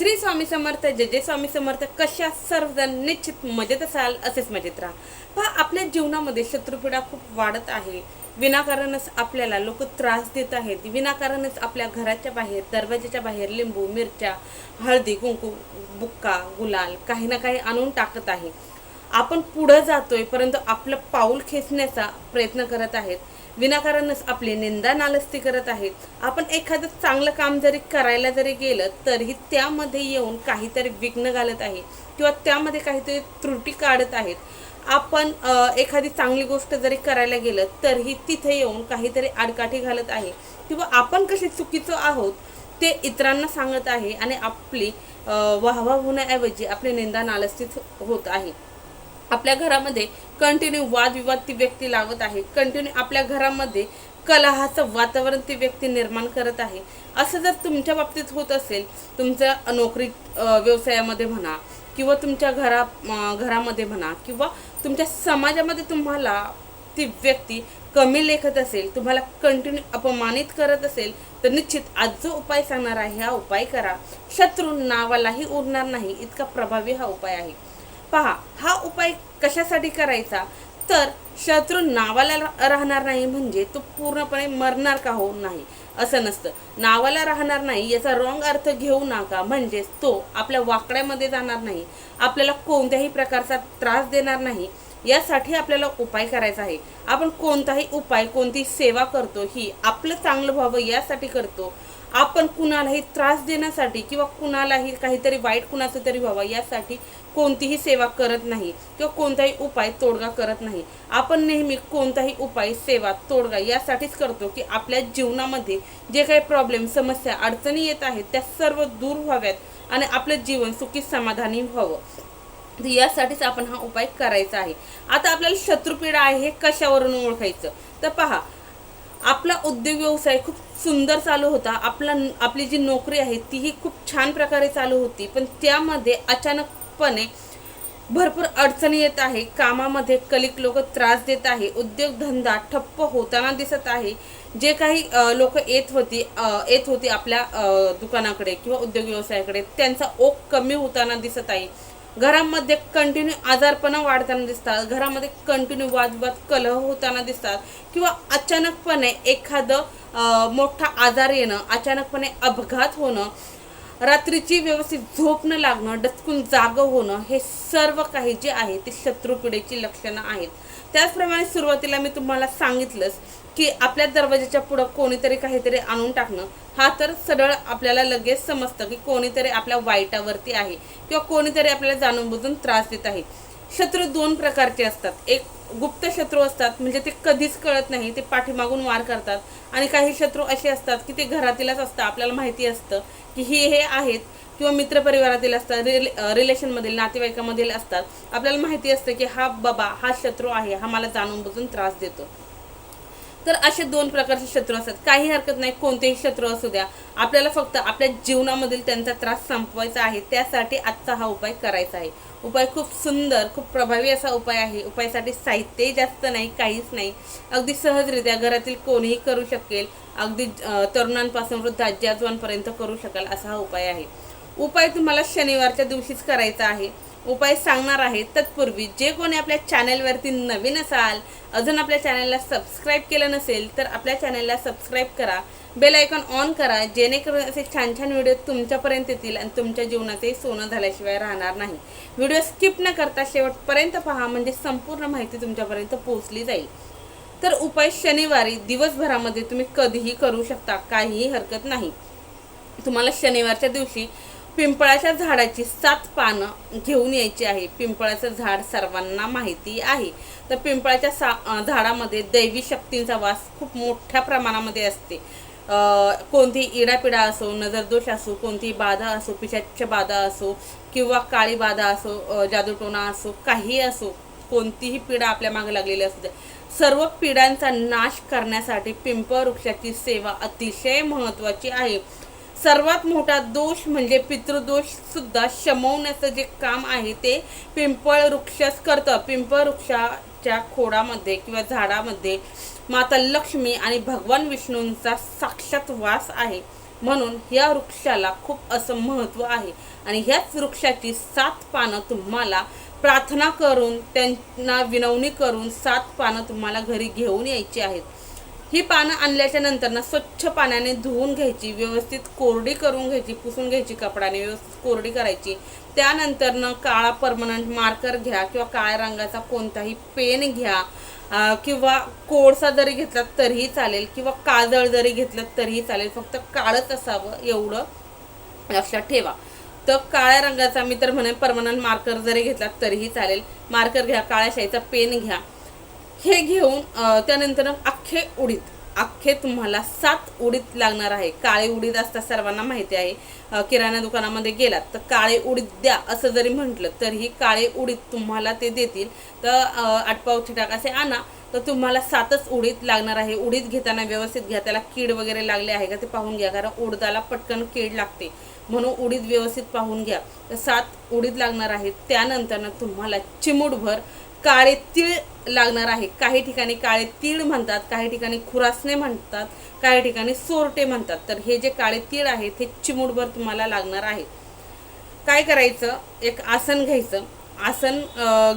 श्री स्वामी समर्थ जय जय स्वामी समर्थ. कशा सर्वजण निश्चित मजेत असाल असेच मजेत राहा. पहा आपल्या जीवनामध्ये शत्रुपीडा खूप वाढत आहे. विनाकारणच आपल्याला लोक त्रास देत आहेत. विनाकारणच आपल्या घराच्या बाहेर दरवाजाच्या बाहेर लिंबू मिरच्या हळदी कुंकू बुक्का गुलाल काही ना काही आणून टाकत आहे. आपण पुढं जातोय परंतु आपलं पाऊल खेचण्याचा प्रयत्न करत आहेत. विनाकारणच आपली निंदा नालस्ती करत आहेत आपण एखादं चांगलं काम जरी करायला जरी गेलं तरीही त्यामध्ये येऊन काहीतरी विघ्न घालत आहे किंवा त्यामध्ये काहीतरी त्रुटी काढत आहेत. आपण एखादी चांगली गोष्ट जरी करायला गेलं तरीही तिथे येऊन काहीतरी आडकाठी घालत आहे. किंवा आपण कसे चुकीचं आहोत ते इतरांना सांगत आहे आणि आपली वाहवा होण्याऐवजी आपली निंदा नालस्तीच होत आहे. आपल्या घरामध्ये कंटिन्यू वादविवाद ती व्यक्ती लावत आहे. कंटिन्यू आपल्या घरामध्ये कलहाचं वातावरण ती व्यक्ती निर्माण करत आहे. असं जर तुमच्या बाबतीत होत असेल तुमच्या नोकरी व्यवसायामध्ये म्हणा किंवा तुमच्या घरा घरामध्ये म्हणा किंवा तुमच्या समाजामध्ये तुम्हाला ती व्यक्ती कमी लेखत असेल तुम्हाला कंटिन्यू अपमानित करत असेल तर निश्चित आज जो उपाय सांगणार आहे हा उपाय करा. शत्रू नावालाही उरणार नाही इतका प्रभावी हा उपाय आहे. पहा हा उपाय कशासाठी करायचा? तर शत्रू नावाला रा- राहणार नाही म्हणजे तो पूर्णपणे मरणार का हो नाही असं नसतं. नावाला राहणार नाही याचा रॉंग अर्थ घेऊ नका म्हणजेच तो आपल्या वाकड्यामध्ये जाणार नाही आपल्याला कोणत्याही प्रकारचा त्रास देणार नाही यासाठी आपल्याला उपाय करायचा आहे. आपण कोणताही उपाय कोणती सेवा करतो ही आपलं चांगलं व्हावं यासाठी करतो. आपण कुणालाही त्रास देण्यासाठी किंवा कुणालाही काहीतरी वाईट कुणाचं तरी व्हावं यासाठी कोणतीही सेवा करत नाही किंवा कोणताही उपाय तोडगा करत नाही. आपण नेहमी कोणताही उपाय सेवा तोडगा यासाठीच करतो की आपल्या जीवनामध्ये जे काही प्रॉब्लेम समस्या अडचणी येत आहेत त्या सर्व दूर व्हाव्यात आणि आपलं जीवन सुखी समाधानी व्हावं. तर यासाठीच आपण हा उपाय करायचा आहे. आता आपल्याला शत्रुपीडा आहे हे कशावरून ओळखायचं? तर पहा आपला उद्योग व्यवसाय खूप सुंदर चालू होता. आपला आपली जी नोकरी आहे तीही खूप छान प्रकारे चालू होती. पण त्यामध्ये अचानकपणे भरपूर अडचणी येत आहे. कामामध्ये कलिक लोक त्रास देत आहे. उद्योगधंदा ठप्प होताना दिसत आहे. जे काही लोक येत होती येत होती आपल्या दुकानाकडे किंवा उद्योग व्यवसायाकडे त्यांचा ओघ कमी होताना दिसत आहे. घरामध्ये कंटिन्यू आजारपणा वाढताना दिसतात. घरामध्ये कंटिन्यू वादवाद कलह होताना दिसतात. किंवा अचानकपणे एखादं मोठा आजार येणं अचानकपणे अपघात होणं रात्रीची व्यवस्थित झोप न लागणं डचकून जागं होणं हे सर्व काही जे आहे ते शत्रुपिढीची लक्षणं आहेत. त्याचप्रमाणे सुरुवातीला मी तुम्हाला सांगितलंच की आपल्या दरवाजाच्या पुढं कोणीतरी काहीतरी आणून टाकणं हा तर सरळ आपल्याला लगेच समजतं की कोणीतरी आपल्या वाईटावरती आहे किंवा कोणीतरी आपल्याला जाणून बुजून त्रास देत आहे. शत्रू दोन प्रकारचे असतात. एक गुप्त शत्रू असतात म्हणजे ते कधीच कळत नाही ते पाठीमागून वार करतात. आणि काही शत्रू असे असतात की ते घरातीलच असतं आपल्याला माहिती असतं की हे हे आहेत किंवा मित्रपरिवारातील असतात रिले रिलेशनमधील नातेवाईकामधील असतात. आपल्याला माहिती असतं की हा बाबा हा शत्रू आहे हा मला जाणून बुजून त्रास देतो. तर असे दोन प्रकारचे शत्रू असतात. काही हरकत नाही कोणतेही शत्रू असू द्या. आपल्याला फक्त आपल्या जीवनामधील त्यांचा त्रास संपवायचा आहे. त्यासाठी आजचा हा उपाय करायचा आहे. उपाय खूप सुंदर खूप प्रभावी असा उपाय आहे. उपायासाठी साहित्यही जास्त नाही काहीच नाही. अगदी सहजरित्या घरातील कोणीही करू शकेल. अगदी तरुणांपासून वृद्ध आजी आजोबांपर्यंत करू शकाल असा हा उपाय आहे. उपाय तुम्हाला शनिवारच्या दिवशीच करायचा आहे. उपाय सांगणार आहे. तत्पूर्वी जे कोणी आपल्या चॅनेलवरती नवीन असाल अजून आपल्या चॅनलला सबस्क्राईब केलं नसेल तर आपल्या चॅनलला सबस्क्राईब करा. बेल आयकॉन ऑन करा जेणेकरून असे छान छान व्हिडिओ तुमच्यापर्यंत येतील आणि तुमच्या जीवनाचे सोनं झाल्याशिवाय राहणार नाही. व्हिडिओ स्किप न करता शेवटपर्यंत पहा म्हणजे संपूर्ण माहिती तुमच्यापर्यंत पोहोचली जाईल. तर उपाय शनिवारी दिवसभरामध्ये तुम्ही कधीही करू शकता काहीही हरकत नाही. तुम्हाला शनिवारच्या दिवशी पिंपळाच्या झाडाची सात पानं घेऊन यायची आहे. पिंपळाचं झाड सर्वांना माहिती आहे. तर पिंपळाच्या सा झाडामध्ये दैवी शक्तींचा वास खूप मोठ्या प्रमाणामध्ये असते. कोणती इडापिडा असो नजरदोष असो कोणती बाधा असो पिशाच्या बाधा असो किंवा काळी बाधा असो जादूटोणा असो काही असो कोणतीही पिढा आपल्या मागे लागलेली असू द्या सर्व पिढ्यांचा नाश करण्यासाठी पिंपळ वृक्षाची सेवा अतिशय महत्त्वाची आहे. सर्वात मोठा दोष म्हणजे पितृदोषसुद्धा शमवण्याचं जे काम आहे ते पिंपळ वृक्षच करतं. पिंपळ वृक्षाच्या खोडामध्ये किंवा झाडामध्ये माता लक्ष्मी आणि भगवान विष्णूंचा साक्षात वास आहे. म्हणून या वृक्षाला खूप असं महत्त्व आहे. आणि ह्याच वृक्षाची सात पानं तुम्हाला प्रार्थना करून त्यांना विनवणी करून सात पानं तुम्हाला घरी घेऊन यायची आहेत. ही पानं आणल्याच्या नंतर ना स्वच्छ पाण्याने धुवून घ्यायची व्यवस्थित कोरडी करून घ्यायची पुसून घ्यायची कपड्याने व्यवस्थित कोरडी करायची. त्यानंतर काळा परमनंट मार्कर घ्या किंवा काळ्या रंगाचा कोणताही पेन घ्या किंवा कोळसा जरी घेतला तरीही चालेल किंवा काजळ जरी घेतलं तरीही चालेल. फक्त काळच असावं एवढं लक्षात ठेवा. तर काळ्या रंगाचा मी तर म्हणेन परमनंट मार्कर जरी घेतला तरीही चालेल. मार्कर घ्या काळ्या शाईचा पेन घ्या. हे घेऊन त्यानंतर अख्खे उडीद. अख्खे तुम्हाला सात उडीद लागणार आहे. काळे उडीद असतात सर्वांना माहिती आहे. किराणा दुकानामध्ये गेलात तर काळे उडीद द्या असं जरी म्हटलं तरीही काळे उडीद तुम्हाला ते देतील. तर आठ आटपाव छिटाक असे आणा तर तुम्हाला सातच उडीद लागणार आहे. उडीद घेताना व्यवस्थित घ्या. त्याला कीड वगैरे लागले आहे का ते पाहून घ्या कारण उडदाला पटकन कीड लागते. म्हणून उडीद व्यवस्थित पाहून घ्या. तर सात उडीद लागणार आहेत. त्यानंतरनं तुम्हाला चिमूटभर काळे तीळ लागणार आहे. काही ठिकाणी काळे तीळ म्हणतात काही ठिकाणी खुरासणे म्हणतात काही ठिकाणी सोरटे म्हणतात. तर हे जे काळे तीळ आहे ते चिमूटभर तुम्हाला लागणार आहे. काय करायचं? एक आसन घ्यायचं. आसन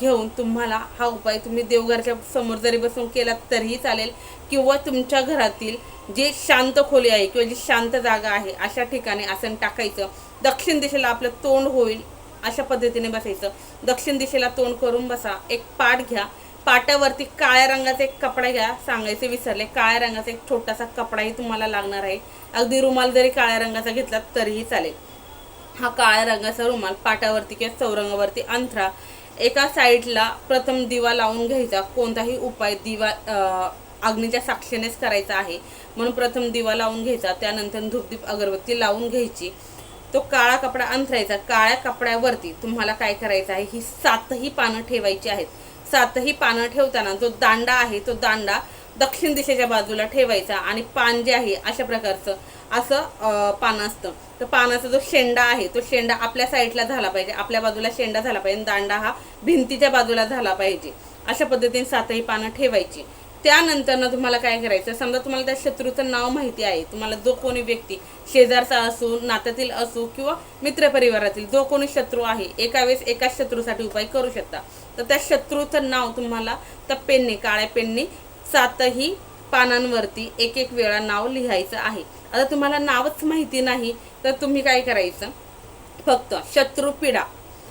घेऊन तुम्हाला हा उपाय तुम्ही देवघरच्या समोर जरी बसून केला तरीही चालेल. किंवा तुमच्या घरातील जे शांत खोली आहे किंवा जी शांत जागा आहे अशा ठिकाणी आसन टाकायचं. दक्षिण दिशेला आपलं तोंड होईल. अशा पद्धतीने बसायचं. दक्षिण दिशेला तोंड करून बसा. एक पाठ घ्या. पाटावरती काळ्या रंगाचा एक कपडा घ्या. सांगायचे विसरले. काळ्या रंगाचा एक छोटासा कपडाही तुम्हाला लागणार आहे. अगदी रुमाल जरी काळ्या रंगाचा घेतला तरीही चालेल. हा काळ्या रंगाचा रुमाल पाटावरती किंवा चौरंगावरती अंथरा. एका साईडला प्रथम दिवा लावून घ्यायचा. कोणताही उपाय दिवा अं, अग्नीच्या साक्षीनेच करायचा आहे. म्हणून प्रथम दिवा लावून घ्यायचा. त्यानंतर धूपदीप अगरबत्ती लावून घ्यायची. तो काळा कपडा अंथरायचा काळ्या कपड्यावरती तुम्हाला काय करायचं आहे? ही सातही पानं ठेवायची आहेत. सातही पानं ठेवताना जो दांडा आहे तो दांडा दक्षिण दिशेच्या बाजूला ठेवायचा आणि पान जे आहे अशा प्रकारचं असं पानं पान असतं. तर पानाचा जो शेंडा आहे तो शेंडा आपल्या साईडला झाला पाहिजे. आपल्या बाजूला शेंडा झाला पाहिजे. दांडा हा भिंतीच्या बाजूला झाला पाहिजे. अशा पद्धतीने सातही पानं ठेवायची. त्यानंतर ना तुम्हाला काय करायचं? समजा तुम्हाला त्या शत्रूचं नाव माहिती आहे. तुम्हाला जो कोणी व्यक्ती शेजारचा असो नात्यातील असो किंवा मित्रपरिवारातील जो कोणी शत्रू आहे एका वेळेस एकाच शत्रूसाठी उपाय करू शकता. तर त्या शत्रूचं नाव तुम्हाला त्या पेनने काळ्या पेनने सातही पानांवरती एक एक वेळा नाव लिहायचं आहे. आता तुम्हाला नावच माहिती नाही तर तुम्ही काय करायचं? फक्त शत्रुपीडा.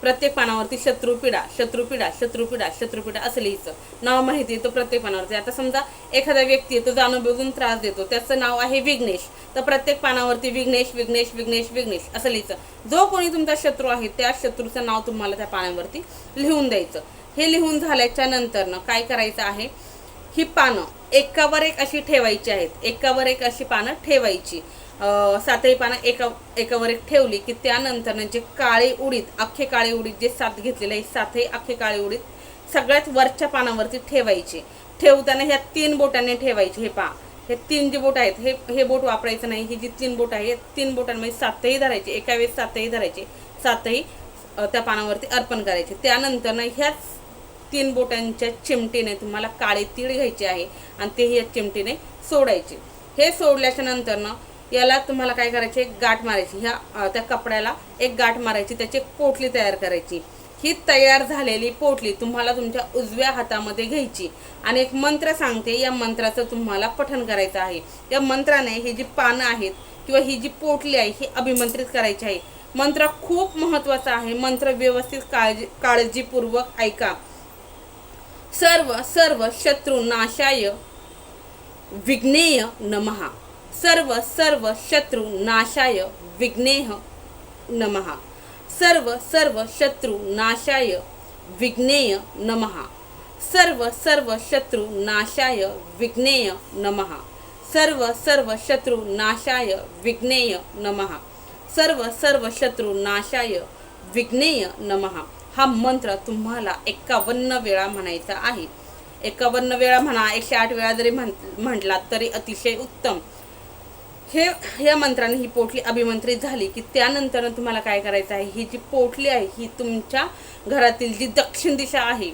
प्रत्येक पानावरती शत्रुपिडा शत्रुपिडा शत्रुपिडा शत्रुपिडा असं लिहायचं नाव माहिती आहे प्रत्येक पानावरती. आता समजा एखादा व्यक्ती आहे तो जाणून बघून त्रास देतो. त्याचं नाव आहे विघ्नेश. तर प्रत्येक पानावरती विघ्नेश विघ्नेश विघ्नेश विघ्नेश असं लिहायचं जो कोणी तुमचा शत्रू आहे त्या शत्रूचं नाव तुम्हाला त्या पानावरती लिहून द्यायचं. हे लिहून झाल्याच्या नंतरनं काय करायचं आहे? ही पानं एकावर एक अशी ठेवायची आहेत. एकावर एक अशी पानं ठेवायची. सातही पानं एका एकावर एक ठेवली की त्यानंतर जे काळे उडीत अख्खे काळे उडीत जे सात घेतलेले आहे सातही अख्खे काळे उडीत सगळ्यात वरच्या पानावरती ठेवायचे. ठेवताना ह्या तीन बोटांनी ठेवायचे. हे पा हे तीन जे बोट आहेत हे हे बोट वापरायचं नाही ही जी तीन बोट आहे तीन बोटांमध्ये सातही धरायचे. एका वेळेस सातही धरायचे. सातही त्या पानावरती अर्पण करायचे. त्यानंतर ना ह्याच तीन बोटांच्या चिमटीने तुम्हाला काळे तीळ घ्यायचे आहे आणि तेही या चिमटीने सोडायचे. हे सोडल्याच्या नंतर ना याला तुम्हाला काय करायचे एक गाठ मारायची. ह्या त्या कपड्याला एक गाठ मारायची त्याची एक पोटली तयार करायची. ही तयार झालेली पोटली तुम्हाला तुमच्या उजव्या हातामध्ये घ्यायची. आणि एक मंत्र सांगते या मंत्राचं तुम्हाला पठण करायचं आहे. या मंत्राने ही जी पानं आहेत किंवा ही जी पोटली आहे ही अभिमंत्रित करायची आहे. मंत्र खूप महत्त्वाचा आहे. मंत्र व्यवस्थित काळजी काळजीपूर्वक ऐका. सर्व सर्व शत्रू नाशाय विघ्नेय नमः सर्व सर्व शत्रू नाशाय विघ्नेह नमः. सर्व सर्व शत्रु नाशाय विघ्नेय नमः. सर्व सर्व शत्रु नाशाय विघ्नेय नमः. सर्व सर्व शत्रू नाशाय विघ्नेय नमः. सर्व सर्व शत्रू नाशाय विघ्नेय नमः. हा मंत्र तुम्हाला एकावन्न वेळा म्हणायचा आहे. एकावन्न वेळा म्हणा एकशे आठ वेळा जरी म्हण म्हटलात तरी अतिशय उत्तम. हे या मंत्राने ही पोटली अभिमंत्रित झाली की त्यानंतर तुम्हाला काय करायचं आहे? ही जी पोटली आहे ही तुमच्या घरातील जी दक्षिण दिशा आहे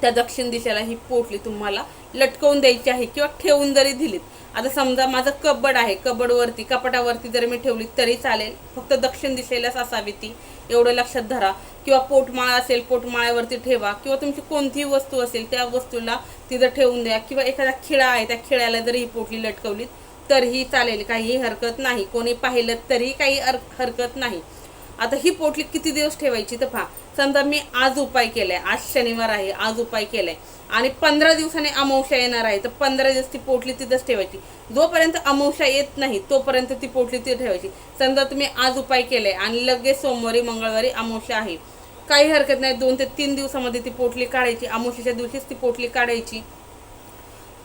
त्या दक्षिण दिशेला ही पोटली तुम्हाला लटकवून द्यायची आहे किंवा ठेवून जरी दिलीत. आता समजा माझं कबड आहे कबडवरती कपाटावरती जरी मी ठेवली तरी चालेल. फक्त दक्षिण दिशेलाच असावी ती. एवढं लक्षात धरा. किंवा पोटमाळा असेल पोटमाळ्यावरती ठेवा. किंवा तुमची कोणतीही वस्तू असेल त्या वस्तूला तिथं ठेवून द्या. किंवा एखादा खिळा आहे त्या खिळ्याला जरी ही पोटली लटकवलीत तरीही चालेल काहीही हरकत नाही. कोणी पाहिलं तरी काही हर- हरकत नाही. आता ही पोटली किती दिवस ठेवायची तर पहा. समजा मी आज उपाय केलाय आज शनिवार आहे आज उपाय केलाय. आणि पंधरा दिवसाने अमावस्या येणार आहे तर पंधरा दिवस ती पोटली तिथंच ठेवायची. जोपर्यंत अमावस्या येत नाही तोपर्यंत ती पोटली तिथे ठेवायची. समजा तुम्ही आज उपाय केलाय आणि लगेच सोमवारी मंगळवारी अमावस्या आहे. काही हरकत नाही दोन ते तीन दिवसामध्ये ती पोटली काढायची. अमावस्याच्या दिवशीच ती पोटली काढायची.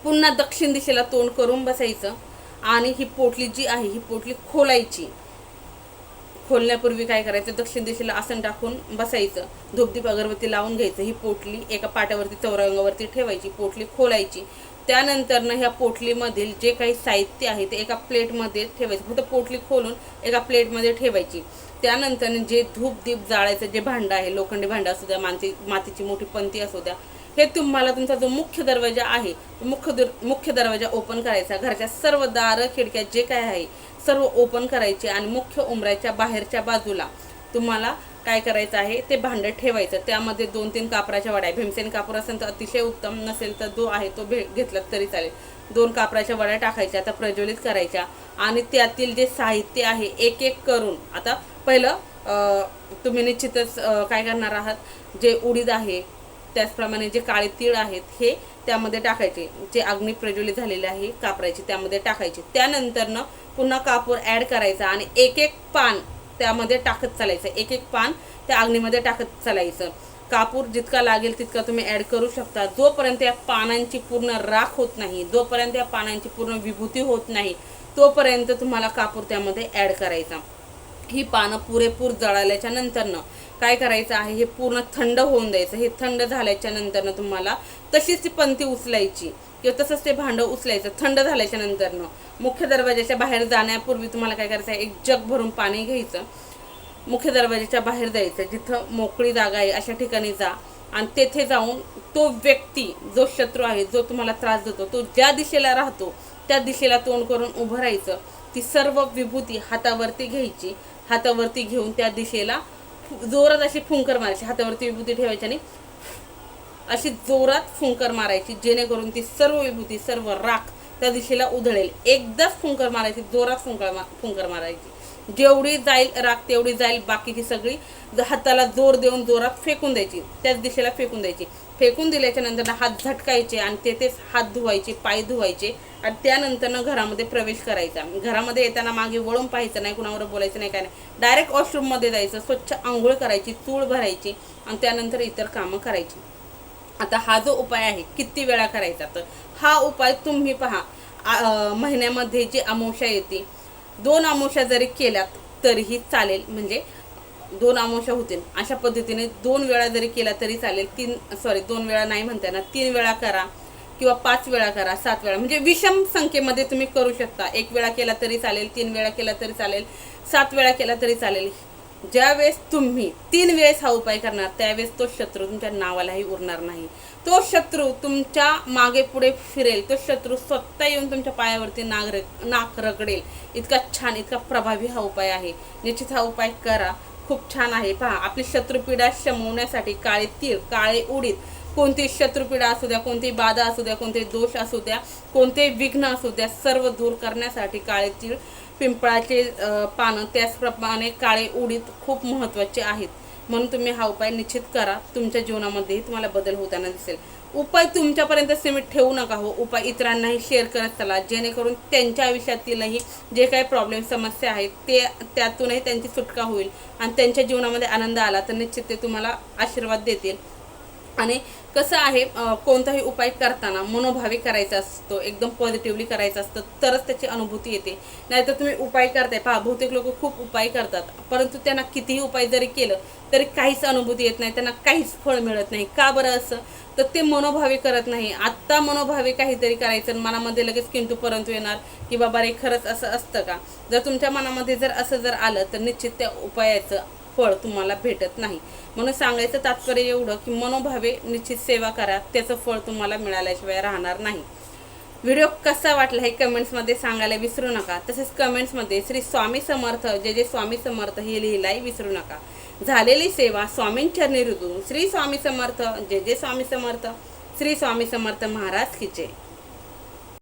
पुन्हा दक्षिण दिशेला तोंड करून बसायचं. आणि ही पोटली जी आहे ही पोटली खोलायची. खोलण्यापूर्वी काय करायचं? दक्षिण दिशेला आसन टाकून बसायचं. धूपदीप अगरबत्ती लावून घ्यायचं. ही पोटली एका पाट्यावरती चौरंगावरती ठेवायची. पोटली खोलायची. त्यानंतरनं ह्या पोटलीमधील जे काही साहित्य आहे ते एका प्लेटमध्ये ठेवायचं. फक्त पोटली खोलून एका प्लेटमध्ये ठेवायची. त्यानंतर जे धूप दीप जाळायचं जे भांडं आहे लोखंडी भांडं असू द्या माती मातीची मोठी पंती असू द्या हे तुम्हाला तुमचा जो मुख्य दरवाजा आहे मुख्य दर मुख्य दरवाजा ओपन करायचा. घरच्या सर्व दारं खिडक्या जे काय आहे सर्व ओपन करायचे आणि मुख्य उमऱ्याच्या बाहेरच्या बाजूला तुम्हाला काय करायचं आहे ते भांडं ठेवायचं. त्यामध्ये दोन तीन कापराच्या वड्या भीमसेन कापूर असेल तर अतिशय उत्तम नसेल तर जो आहे तो भे घेतला तरी चालेल. दोन कापराच्या वड्या टाकायच्या आता प्रज्वलित करायच्या आणि त्यातील जे साहित्य आहे एक एक करून आता पहिलं तुम्ही निश्चितच काय करणार आहात? जे उडीद आहे त्याचप्रमाणे जे काळे तीळ आहेत हे त्यामध्ये टाकायचे. जे अग्नी प्रज्वलित झालेले आहे कापरायचे त्यामध्ये टाकायचे. त्यानंतरनं पुन्हा कापूर ॲड करायचा आणि एक एक पान त्यामध्ये टाकत चालायचं. एक एक पान त्या अग्नीमध्ये टाकत चालायचं. कापूर जितका लागेल तितका तुम्ही ॲड करू शकता. जोपर्यंत या पानांची पूर्ण राख होत नाही जोपर्यंत या पानांची पूर्ण विभूती होत नाही तोपर्यंत तुम्हाला कापूर त्यामध्ये ॲड करायचा. ही पानं पुरेपूर जळाल्याच्या नंतरनं काय करायचं आहे हे पूर्ण थंड होऊन द्यायचं. हे थंड झाल्याच्या नंतरनं तुम्हाला तशीच ती पंथी उचलायची. किंवा तसंच ते भांडं उचलायचं थंड झाल्याच्या नंतरनं. मुख्य दरवाजाच्या बाहेर जाण्यापूर्वी तुम्हाला काय करायचं आहे? एक जग भरून पाणी घ्यायचं. मुख्य दरवाजाच्या बाहेर जायचं. जिथं मोकळी जागा आहे अशा ठिकाणी जा. आणि तेथे जाऊन तो व्यक्ती जो शत्रू आहे जो तुम्हाला त्रास देतो तो ज्या दिशेला राहतो त्या दिशेला तोंड करून उभं राहायचं. ती सर्व विभूती हातावरती घ्यायची. हातावरती घेऊन त्या दिशेला जोरात अशी फुंकर मारायची हातावरती विभूती ठेवायची आणि अशी जोरात फुंकर मारायची जेणेकरून ती सर्व विभूती सर्व राख त्या दिशेला उधळेल. एकदाच फुंकर मारायची जोरात फुंकर मा फुंकर मारायची. जेवढी जाईल राख तेवढी जाईल बाकीची सगळी हाताला जोर देऊन जोरात फेकून द्यायची. त्याच दिशेला फेकून द्यायची. फेकून दिल्याच्या नंतर हात झटकायचे आणि तेथेच हात धुवायचे पाय धुवायचे आणि त्यानंतरनं घरामध्ये प्रवेश करायचा. घरामध्ये येताना मागे वळून पाहायचं नाही कुणावर बोलायचं नाही काय नाही. डायरेक्ट वॉशरूममध्ये जायचं स्वच्छ आंघोळ करायची चूळ भरायची आणि त्यानंतर इतर कामं करायची. आता हा जो उपाय आहे किती वेळा करायचा? तर हा उपाय तुम्ही पहा. महिन्यामध्ये जी अमावस्या येते दोन आमोशा जरी केल्यात तरीही चालेल. म्हणजे दोन आमोशा होतील. अशा पद्धतीने दोन वेळा जरी केला तरी चालेल. तीन सॉरी दोन वेळा नाही म्हणता ना तीन वेळा करा किंवा पाच वेळा करा सात वेळा. म्हणजे विषम संख्येमध्ये तुम्ही करू शकता. एक वेळा केला तरी चालेल तीन वेळा केला तरी चालेल सात वेळा केला तरी चालेल. ज्यावेळेस तुम्ही तीन वेळेस हा उपाय करणार त्यावेळेस तो शत्रू तुमच्या नावालाही उरणार नाही. तो शत्रू तुमच्या मागे पुढे फिरेल. तो शत्रू स्वतः येऊन तुमच्या पायावरती नाग नाक रगडेल. इतका छान इतका प्रभावी हा उपाय आहे. निश्चित हा उपाय करा. खूप छान आहे. पहा आपली शत्रुपीडा शमवण्यासाठी काळे तीळ काळे उडीद. कोणती शत्रुपीडा असू द्या कोणती बाधा असू द्या कोणते दोष असू द्या कोणते विघ्न असू द्या सर्व दूर करण्यासाठी काळे तीळ पिंपळाचे पानं त्याचप्रमाणे काळे उडीद खूप महत्त्वाचे आहेत. म्हणून तुम्ही हा उपाय निश्चित करा. तुमच्या जीवनामध्येही तुम्हाला बदल होताना दिसेल. उपाय तुमच्यापर्यंत सीमित ठेवू नका हो. उपाय इतरांनाही शेअर करत चला. जेणेकरून त्यांच्या आयुष्यातीलही जे काही प्रॉब्लेम समस्या आहेत ते त्यातूनही त्यांची सुटका होईल. आणि त्यांच्या जीवनामध्ये आनंद आला तर निश्चित ते तुम्हाला आशीर्वाद देतील. आणि कसं आहे कोणताही उपाय करताना मनोभावी करायचा असतो एकदम पॉझिटिव्हली करायचं असतं तरच त्याची अनुभूती येते. नाहीतर तुम्ही उपाय करताय पहा बहुतेक लोक खूप उपाय करतात परंतु त्यांना कितीही उपाय जरी केलं तरी काहीच अनुभूती येत नाही त्यांना काहीच फळ मिळत नाही. का बरं असं? तर ते मनोभावी करत नाही. आत्ता मनोभावी काहीतरी करायचं मनामध्ये लगेच किंतू परंतु येणार की बाबा रे खरंच असं असतं का? जर तुमच्या मनामध्ये जर असं जर आलं तर निश्चित त्या उपायाचं फळ तुम्हाला भेटत नाही. म्हणून सांगायचं तात्पर्य एवढं की मनोभावे निश्चित सेवा करा. त्याचं फळ तुम्हाला मिळाल्याशिवाय राहणार नाही. व्हिडिओ कसा वाटला हे कमेंट्समध्ये सांगायला विसरू नका. तसेच कमेंट्समध्ये श्री स्वामी समर्थ जे जे स्वामी समर्थ हे लिहिलाही विसरू नका. झालेली सेवा स्वामींच्या रुजून श्री स्वामी समर्थ जे जे स्वामी समर्थ. श्री स्वामी समर्थ महाराज की जय.